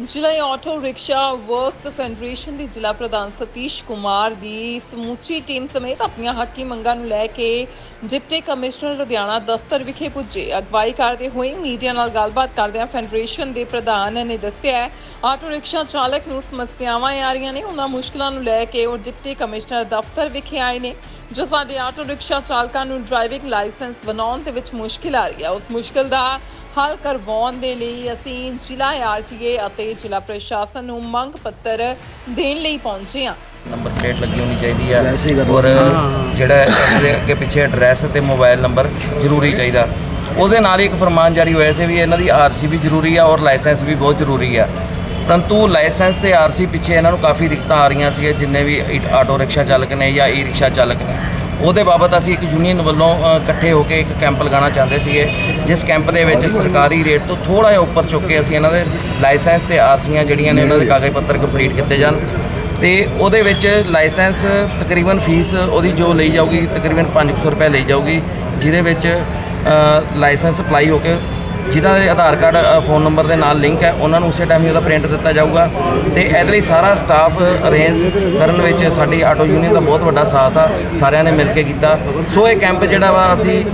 ਜ਼ਿਲ੍ਹਾ auto rickshaw works federation ਦੇ ਜ਼ਿਲ੍ਹਾ ਪ੍ਰਧਾਨ ਸਤੀਸ਼ ਕੁਮਾਰ ਦੀ ਸਮੁੱਚੀ ਟੀਮ ਸਮੇਤ ਆਪਣੀਆਂ ਹੱਕੀ ਮੰਗਾਂ ਨੂੰ ਲੈ ਕੇ ਡਿਪਟੀ ਕਮਿਸ਼ਨਰ ਲੁਧਿਆਣਾ ਦਫ਼ਤਰ ਵਿਖੇ ਪੁੱਜੇ। ਅਗਵਾਈ ਕਰਦੇ ਹੋਏ ਮੀਡੀਆ ਨਾਲ ਗੱਲਬਾਤ ਕਰਦਿਆਂ ਫੈਡਰੇਸ਼ਨ ਦੇ ਪ੍ਰਧਾਨ ਨੇ ਦੱਸਿਆ, ਆਟੋ ਰਿਕਸ਼ਾ ਚਾਲਕ ਨੂੰ ਸਮੱਸਿਆਵਾਂ ਆ ਰਹੀਆਂ ਨੇ। ਉਹਨਾਂ ਮੁਸ਼ਕਲਾਂ ਨੂੰ ਲੈ ਕੇ ਉਹ ਡਿਪਟੀ ਕਮਿਸ਼ਨਰ ਦਫ਼ਤਰ ਵਿਖੇ ਆਏ ਨੇ, ਜੋ ਸਾਡੇ ਆਟੋ ਰਿਕਸ਼ਾ ਚਾਲਕਾਂ ਨੂੰ ਡਰਾਈਵਿੰਗ ਲਾਇਸੈਂਸ ਬਣਾਉਣ ਦੇ ਵਿੱਚ ਮੁਸ਼ਕਿਲ ਆ ਰਹੀ ਹੈ। ਉਸ ਮੁਸ਼ਕਿਲ ਦਾ ਹੱਲ ਕਰਵਾਉਣ ਦੇ ਲਈ ਅਸੀਂ ਜ਼ਿਲ੍ਹਾ ਆਰਟੀਏ ਅਤੇ ਜ਼ਿਲ੍ਹਾ ਪ੍ਰਸ਼ਾਸਨ ਨੂੰ ਮੰਗ ਪੱਤਰ ਦੇਣ ਲਈ ਪਹੁੰਚੇ ਹਾਂ। ਨੰਬਰ ਪਲੇਟ ਲੱਗੀ ਹੋਣੀ ਚਾਹੀਦੀ ਆ ਹੀ ਔਰ ਜਿਹੜਾ ਇਹਦੇ ਅੱਗੇ ਪਿੱਛੇ ਐਡਰੈਸ ਤੇ ਮੋਬਾਈਲ ਨੰਬਰ ਜ਼ਰੂਰੀ ਚਾਹੀਦਾ। ਉਹਦੇ ਨਾਲ ਹੀ ਇੱਕ ਫਰਮਾਨ ਜਾਰੀ ਹੋਇਆ ਸੀ ਵੀ ਇਹਨਾਂ ਦੀ ਆਰਸੀ ਵੀ ਜ਼ਰੂਰੀ ਆ ਔਰ ਲਾਇਸੈਂਸ ਵੀ ਬਹੁਤ ਜ਼ਰੂਰੀ ਆ। ਪਰੰਤੂ ਲਾਇਸੈਂਸ ਤੇ ਆਰਸੀ ਪਿੱਛੇ ਇਹਨਾਂ ਨੂੰ ਕਾਫੀ ਦਿੱਕਤਾਂ ਆ ਰਹੀਆਂ ਸੀਗੀਆਂ ਜਿੰਨੇ ਵੀ ਆਟੋ ਰਿਕਸ਼ਾ ਚਾਲਕ ਨੇ ਜਾਂ ਈ ਰਿਕਸ਼ਾ ਚਾਲਕ ਨੇ। ਉਹਦੇ ਬਾਬਤ ਅਸੀਂ ਇੱਕ ਯੂਨੀਅਨ ਵੱਲੋਂ ਇਕੱਠੇ ਹੋ ਕੇ ਇੱਕ ਕੈਂਪ ਲਗਾਉਣਾ ਚਾਹੁੰਦੇ ਸੀਗੇ, ਜਿਸ ਕੈਂਪ ਦੇ ਵਿੱਚ ਸਰਕਾਰੀ ਰੇਟ ਤੋਂ ਥੋੜਾ ਜਿਹਾ ਉੱਪਰ ਚੁੱਕ ਕੇ ਅਸੀਂ ਇਹਨਾਂ ਦੇ ਲਾਇਸੈਂਸ ਤੇ ਆਰਸੀਆਂ ਜਿਹੜੀਆਂ ਨੇ ਉਹਨਾਂ ਦੇ ਕਾਗਜ਼ ਪੱਤਰ ਕੰਪਲੀਟ ਕੀਤੇ ਜਾਣ। ਤੇ ਉਹਦੇ ਵਿੱਚ ਲਾਇਸੈਂਸ ਤਕਰੀਬਨ ਫੀਸ ਉਹਦੀ ਜੋ ਲਈ ਜਾਊਗੀ, ਤਕਰੀਬਨ 500 ਰੁਪਏ ਲਈ ਜਾਊਗੀ, ਜਿਹਦੇ ਵਿੱਚ ਲਾਇਸੈਂਸ ਅਪਲਾਈ ਹੋ ਕੇ ਜਿਹਦਾ ਦੇ ਆਧਾਰ ਕਾਰਡ ਫੋਨ ਨੰਬਰ ਦੇ ਨਾਲ ਲਿੰਕ ਹੈ, ਉਹਨਾਂ ਨੂੰ ਉਸੇ ਟਾਈਮ ਹੀ ਉਹਦਾ ਪ੍ਰਿੰਟ ਦਿੱਤਾ ਜਾਊਗਾ। ਤੇ ਇਹਦੇ ਲਈ ਸਾਰਾ ਸਟਾਫ ਅਰੇਂਜ ਕਰਨ ਵਿੱਚ ਸਾਡੀ ਆਟੋ ਯੂਨੀਅਨ ਦਾ ਬਹੁਤ ਵੱਡਾ ਸਾਥ ਆ, ਸਾਰਿਆਂ ਨੇ ਮਿਲ ਕੇ ਕੀਤਾ। ਸੋ ਇਹ ਕੈਂਪ ਜਿਹੜਾ ਵਾ, ਅਸੀਂ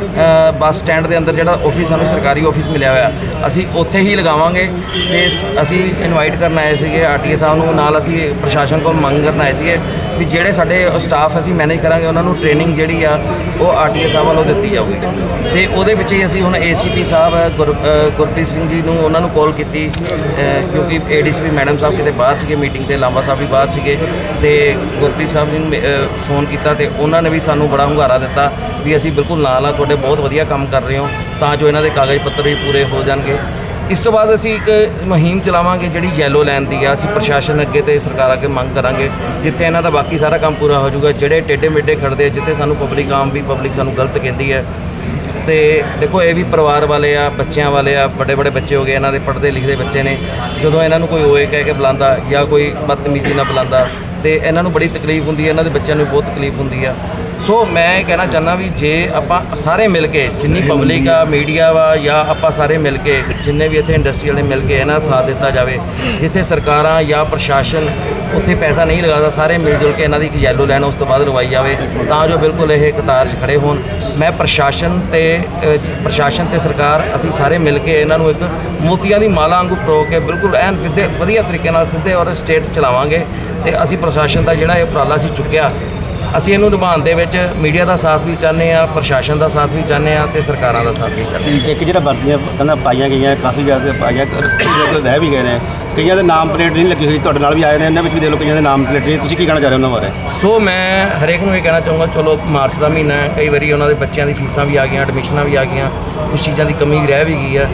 ਬੱਸ ਸਟੈਂਡ ਦੇ ਅੰਦਰ ਜਿਹੜਾ ਆਫਿਸ ਸਾਨੂੰ ਸਰਕਾਰੀ ਆਫਿਸ ਮਿਲਿਆ ਹੋਇਆ। ਅਸੀਂ ਉੱਥੇ ਹੀ ਲਗਾਵਾਂਗੇ। ਤੇ ਅਸੀਂ ਇਨਵਾਈਟ ਕਰਨ ਆਏ ਸੀਗੇ, ਆਰਟੀਏ ਸਾਹਿਬ ਨੂੰ, ਨਾਲ ਅਸੀਂ ਪ੍ਰਸ਼ਾਸਨ ਕੋਲ ਮੰਗ ਕਰਨ ਆਏ ਸੀਗੇ ਵੀ ਜਿਹੜੇ ਸਾਡੇ ਸਟਾਫ ਅਸੀਂ ਮੈਨੇਜ ਕਰਾਂਗੇ, ਉਹਨਾਂ ਨੂੰ ਟ੍ਰੇਨਿੰਗ ਜਿਹੜੀ ਆ, ਉਹ ਆਰਟੀਏ ਸਾਹਿਬ ਵੱਲੋਂ ਦਿੱਤੀ ਜਾਊਗੀ। ਤੇ ਉਹਦੇ ਵਿੱਚ ਹੀ ਅਸੀਂ ਹੁਣ ਏਸੀਪੀ ਸਾਹਿਬ, ਗੁਰ- ਗੁਰਪ੍ਰੀਤ ਸਿੰਘ ਜੀ ਨੂੰ ਉਹਨਾਂ ਨੂੰ ਕਾਲ ਕੀਤੀ ਅ, ਕਿਉਂਕਿ ਏਡੀਸੀਪੀ ਮੈਡਮ ਸਾਹਿਬ ਕਿਤੇ ਬਾਹਰ ਸੀਗੇ ਮੀਟਿੰਗ ਤੇ ਲਾਂਬਾ ਸਾਹਿਬ ਵੀ ਬਾਹਰ ਸੀਗੇ ਤੇ ਗੁਰਪ੍ਰੀਤ ਸਾਹਿਬ ਜੀ ਨੂੰ ਅ, ਫੋਨ ਕੀਤਾ ਤੇ ਉਹਨਾਂ ਨੇ ਵੀ ਸਾਨੂੰ ਬੜਾ ਹੁੰਗਾਰਾ ਦਿੱਤਾ ਵੀ ਅਸੀਂ ਬਿਲਕੁਲ ਨਾਲ ਆ ਤੁਹਾਡੇ ਬਹੁਤ ਵਧੀਆ ਕੰਮ ਕਰ ਰਹੇ ਹੋ ਤਾਂ ਜੋ ਇਹਨਾਂ ਦੇ ਕਾਗਜ਼ ਪੱਤਰ ਵੀ ਪੂਰੇ ਹੋ ਜਾਣਗੇ। ਇਸ ਤੋਂ ਬਾਅਦ ਅਸੀਂ ਇੱਕ ਮੁਹਿੰਮ ਚਲਾਵਾਂਗੇ ਜਿਹੜੀ ਯੈਲੋ ਲਾਈਨ ਦੀ ਆ ਅਸੀਂ ਪ੍ਰਸ਼ਾਸਨ ਅੱਗੇ ਤੇ ਸਰਕਾਰ ਅੱਗੇ ਮੰਗ ਕਰਾਂਗੇ ਜਿੱਥੇ ਇਹਨਾਂ ਦਾ ਬਾਕੀ ਸਾਰਾ ਕੰਮ ਪੂਰਾ ਹੋ ਜਾਊਗਾ ਜਿਹੜੇ ਟੇਢੇ ਮੇਢੇ ਖੜਦੇ ਜਿੱਥੇ ਸਾਨੂੰ ਪਬਲਿਕ ਆਮ ਵੀ ਪਬਲਿਕ ਸਾਨੂੰ ਗਲਤ ਕਹਿੰਦੀ ਹੈ ਤੇ ਦੇਖੋ ਇਹ ਵੀ ਪਰਿਵਾਰ ਵਾਲੇ ਆ, ਬੱਚਿਆਂ ਵਾਲੇ ਆ, ਵੱਡੇ ਵੱਡੇ ਬੱਚੇ ਹੋ ਗਏ, ਇਹਨਾਂ ਦੇ ਪੜ੍ਹਦੇ ਲਿਖਦੇ ਬੱਚੇ ਨੇ। ਜਦੋਂ ਇਹਨਾਂ ਨੂੰ ਕੋਈ ਓਏ ਕਹਿ ਕੇ ਬੁਲਾਉਂਦਾ ਜਾਂ ਕੋਈ ਬਦਤਮੀਜ਼ੀ ਨਾਲ ਬੁਲਾਉਂਦਾ ਤੇ ਇਹਨਾਂ ਨੂੰ ਬੜੀ ਤਕਲੀਫ ਹੁੰਦੀ ਹੈ, ਇਹਨਾਂ ਦੇ ਬੱਚਿਆਂ ਨੂੰ ਵੀ ਬਹੁਤ ਤਕਲੀਫ ਹੁੰਦੀ ਆ। ਸੋ ਮੈਂ ਇਹ ਕਹਿਣਾ ਚਾਹੁੰਦਾ ਵੀ ਜੇ ਆਪਾਂ ਸਾਰੇ ਮਿਲ ਕੇ ਜਿੰਨੀ ਪਬਲਿਕ ਆ ਮੀਡੀਆ ਵਾ ਜਾਂ ਆਪਾਂ ਸਾਰੇ ਮਿਲ ਕੇ ਜਿੰਨੇ ਵੀ ਇੱਥੇ ਇੰਡਸਟਰੀ ਵਾਲੇ ਮਿਲ ਕੇ ਇਹਨਾਂ ਦਾ ਸਾਥ ਦਿੱਤਾ ਜਾਵੇ ਜਿੱਥੇ ਸਰਕਾਰਾਂ ਜਾਂ ਪ੍ਰਸ਼ਾਸਨ ਉੱਥੇ ਪੈਸਾ ਨਹੀਂ ਲਗਾਦਾ ਸਾਰੇ ਮਿਲ ਜੁਲ ਕੇ ਇਹਨਾਂ ਦੀ ਇੱਕ ਯੈਲੋ ਲਾਈਨ ਉਸ ਤੋਂ ਬਾਅਦ ਲਗਵਾਈ ਜਾਵੇ ਤਾਂ ਜੋ ਬਿਲਕੁਲ ਇਹ ਕਤਾਰ 'ਚ ਖੜੇ ਹੋਣ। ਮੈਂ ਪ੍ਰਸ਼ਾਸਨ ਤੇ ਪ੍ਰਸ਼ਾਸਨ ਤੇ ਸਰਕਾਰ ਅਸੀਂ ਸਾਰੇ ਮਿਲ ਕੇ ਇਹਨਾਂ ਨੂੰ ਇੱਕ ਮੋਤੀਆਂ ਦੀ ਮਾਲਾ ਵਾਂਗੂ ਪਰੋ ਕੇ ਬਿਲਕੁਲ ਐਨ ਵਧੀਆ ਤਰੀਕੇ ਨਾਲ ਸਿੱਧੇ ਔਰ ਸਟੇਟ ਚਲਾਵਾਂਗੇ। ਤੇ ਅਸੀਂ ਪ੍ਰਸ਼ਾਸਨ ਦਾ ਜਿਹੜਾ ਇਹ ਉਪਰਾਲਾ ਸੀ ਚੁੱਕਿਆ ਅਸੀਂ ਇਹਨੂੰ ਨਿਭਾਉਣ ਦੇ ਵਿੱਚ ਮੀਡੀਆ ਦਾ ਸਾਥ ਵੀ ਚਾਹੁੰਦੇ ਆ ਪ੍ਰਸ਼ਾਸਨ ਦਾ ਸਾਥ ਵੀ ਚਾਹੁੰਦੇ ਆ ਤੇ ਸਰਕਾਰਾਂ ਦਾ ਸਾਥ ਵੀ ਚਾਹੁੰਦੇ ਹਾਂ। ਇੱਕ ਜਿਹੜਾ ਵਰਦੀਆਂ ਕਹਿੰਦਾ ਪਾਈਆਂ ਗਈਆਂ ਕਾਫੀ ਜ਼ਿਆਦਾ ਪਾਈਆਂ ਰਹਿ ਵੀ ਗਏ ਨੇ ਕਈਆਂ ਦੇ ਨਾਮ ਪਲੇਟ ਨਹੀਂ ਲੱਗੀ ਹੋਈ ਤੁਹਾਡੇ ਨਾਲ ਵੀ ਆਏ ਨੇ ਇਹਨਾਂ ਵਿੱਚ ਵੀ ਦੇ ਲੋ ਕਈਆਂ ਦੇ ਨਾਮ ਪਲੇਟ ਨਹੀਂ ਤੁਸੀਂ ਕੀ ਕਹਿਣਾ ਚਾਹ ਰਹੇ ਹੋ ਉਹਨਾਂ ਬਾਰੇ ਸੋ ਮੈਂ ਹਰੇਕ ਨੂੰ ਇਹ ਕਹਿਣਾ ਚਾਹੂੰਗਾ ਚਲੋ ਮਾਰਚ ਦਾ ਮਹੀਨਾ ਹੈ ਕਈ ਵਾਰੀ ਉਹਨਾਂ ਦੇ ਬੱਚਿਆਂ ਦੀ ਫੀਸਾਂ ਵੀ ਆ ਗਈਆਂ ਐਡਮਿਸ਼ਨਾਂ ਵੀ ਆ ਗਈਆਂ ਕੁਝ ਚੀਜ਼ਾਂ ਦੀ ਕਮੀ ਵੀ ਰਹਿ ਵੀ ਗਈ ਹੈ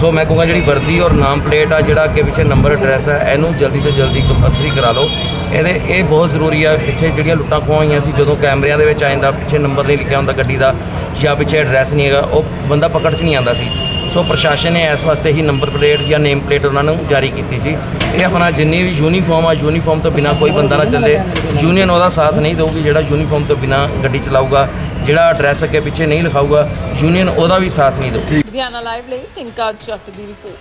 ਸੋ ਮੈਂ ਕਹੂੰਗਾ ਜਿਹੜੀ ਵਰਦੀ ਔਰ ਨਾਮ ਪਲੇਟ ਆ, ਜਿਹੜਾ ਅੱਗੇ ਪਿੱਛੇ ਨੰਬਰ ਐਡਰੈਸ ਹੈ ਇਹਨੂੰ ਜਲਦੀ ਤੋਂ ਜਲਦੀ ਕੰਪਲਸਰੀ ਕਰਾ ਲਓ। ਇਹਦੇ, ਇਹ ਬਹੁਤ ਜ਼ਰੂਰੀ ਆ, ਪਿੱਛੇ ਜਿਹੜੀਆਂ ਲੁੱਟਾਂ ਖੋਹਾਂ ਹੋਈਆਂ ਸੀ, ਜਦੋਂ ਕੈਮਰਿਆਂ ਦੇ ਵਿੱਚ ਆ ਜਾਂਦਾ, ਪਿੱਛੇ ਨੰਬਰ ਨਹੀਂ ਲਿਖਿਆ ਹੁੰਦਾ ਗੱਡੀ ਦਾ। ਜਾਂ ਪਿੱਛੇ ਐਡਰੈਸ ਨਹੀਂ ਹੈਗਾ, ਉਹ ਬੰਦਾ ਪਕੜ 'ਚ ਨਹੀਂ ਆਉਂਦਾ ਸੀ। ਸੋ ਪ੍ਰਸ਼ਾਸਨ ਨੇ ਇਸ ਵਾਸਤੇ ਹੀ ਨੰਬਰ ਪਲੇਟ ਜਾਂ ਨੇਮ ਪਲੇਟ ਉਹਨਾਂ ਨੂੰ ਜਾਰੀ ਕੀਤੀ ਸੀ। ਇਹ ਆਪਣਾ ਜਿੰਨੀ ਵੀ ਯੂਨੀਫਾਰਮ ਆ ਯੂਨੀਫਾਰਮ ਤੋਂ ਬਿਨਾ ਕੋਈ ਬੰਦਾ ਨਾ ਚੱਲੇ। ਯੂਨੀਅਨ ਉਹਦਾ ਸਾਥ ਨਹੀਂ ਦੇਊਗੀ, ਜਿਹੜਾ ਯੂਨੀਫਾਰਮ ਤੋਂ ਬਿਨਾ ਗੱਡੀ ਚਲਾਊਗਾ, ਜਿਹੜਾ ਐਡਰੈਸ ਅੱਗੇ ਪਿੱਛੇ ਨਹੀਂ ਲਿਖਾਊਗਾ ਯੂਨੀਅਨ ਉਹਦਾ ਵੀ ਸਾਥ ਨਹੀਂ ਦੇਊ। ਲੁਧਿਆਣਾ ਲਾਈਵ ਲਈ ਟਿੰਕਾ ਜੱਟ ਦੀ ਰਿਪੋਰਟ